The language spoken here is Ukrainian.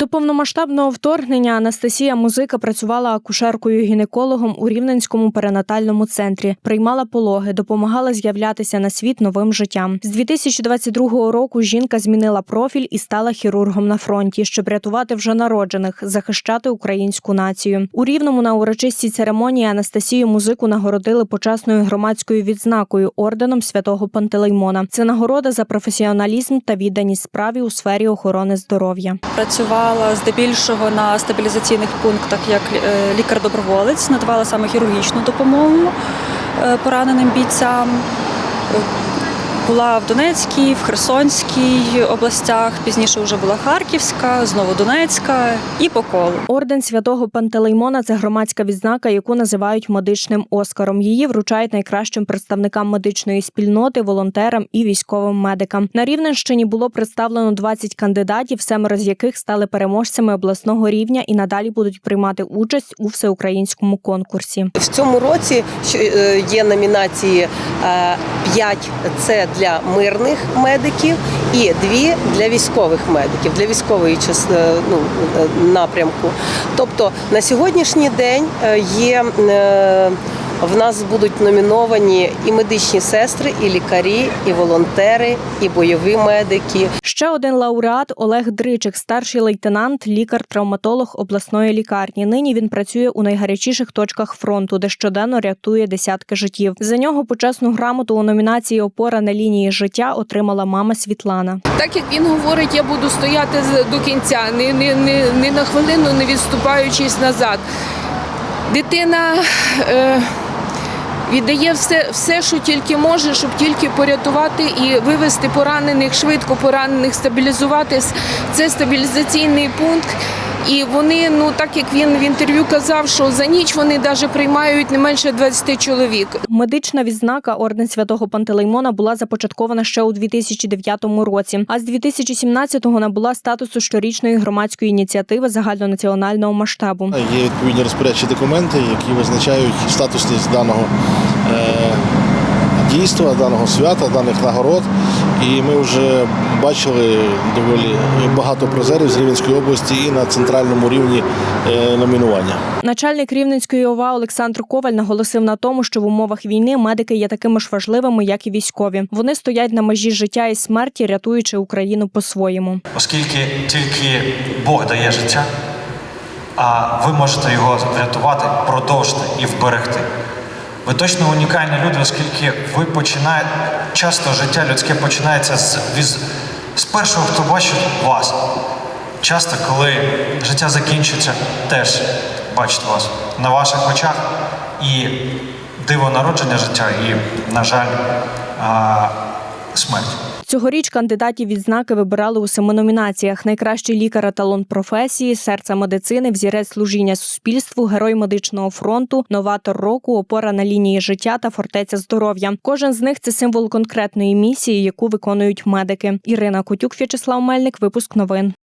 До повномасштабного вторгнення Анастасія Музика працювала акушеркою-гінекологом у Рівненському перинатальному центрі, приймала пологи, допомагала з'являтися на світ новим життям. З 2022 року жінка змінила профіль і стала хірургом на фронті, щоб рятувати вже народжених, захищати українську націю. У рівному на урочистій церемонії Анастасію Музику нагородили почесною громадською відзнакою орденом святого Пантелеймона. Це нагорода за професіоналізм та відданість справі у сфері охорони здоров'я. Працювала здебільшого на стабілізаційних пунктах як е, лікар-доброволець, надавала саме хірургічну допомогу е, пораненим бійцям. Е, Була в Донецькій, в Херсонській областях, пізніше вже була Харківська, знову Донецька і по колу. Орден святого Пантелеймона це громадська відзнака, яку називають медичним оскаром. Її вручають найкращим представникам медичної спільноти, волонтерам і військовим медикам. На Рівненщині було представлено 20 кандидатів, семеро з яких стали переможцями обласного рівня і надалі будуть приймати участь у всеукраїнському конкурсі. В цьому році що, е, є номінації 5 це для мирних медиків і дві для військових медиків, для військової е, ну, е, напрямку. Тобто на сьогоднішній день е, є. В нас будуть номіновані і медичні сестри, і лікарі, і волонтери, і бойові медики, Ще один лауреат Олег Дричик, старший лейтенант, лікар-травматолог обласної лікарні. Нині він працює у найгарячіших точках фронту, де щоденно рятує десятки життів. За нього почесну грамоту у номінації Опора на лінії життя отримала мама Світлана. Так як він говорить, я буду стояти з- до кінця, ні, ні, ні, ні на хвилину не відступаючись назад. Дитина е, віддає все, все, що тільки може, щоб тільки порятувати і вивести поранених, швидко поранених, стабілізувати. Це стабілізаційний пункт. І вони, ну так як він в інтерв'ю казав, що за ніч вони навіть приймають не менше 20 чоловік. Медична відзнака Орден святого Пантелеймона була започаткована ще у 2009 році, а з 2017-го набула статусу щорічної громадської ініціативи загальнонаціонального масштабу. Є відповідні розпорядчі документи, які визначають статусність даного е, дійства, даного свята, даних нагород. І ми вже бачили доволі багато призерів з Рівненської області і на центральному рівні е, номінування. Начальник Рівненської ОВА Олександр Коваль наголосив на тому, що в умовах війни медики є такими ж важливими, як і військові. Вони стоять на межі життя і смерті, рятуючи Україну по-своєму. оскільки тільки Бог дає життя, а ви можете його врятувати, продовжити і вберегти. Ви точно унікальні люди, оскільки ви починаєте часто життя людське починається з, з, з першого, хто бачить вас. Часто, коли життя закінчиться, теж бачить вас на ваших очах і диво народження життя, і, на жаль, а, смерть. Цьогоріч кандидатів відзнаки вибирали у семи номінаціях: найкращий лікар еталон професії, серце медицини, взірець служіння суспільству, герой медичного фронту, новатор року, опора на лінії життя та фортеця здоров'я. Кожен з них це символ конкретної місії, яку виконують медики. Ірина Котюк, В'ячеслав Мельник, випуск новин.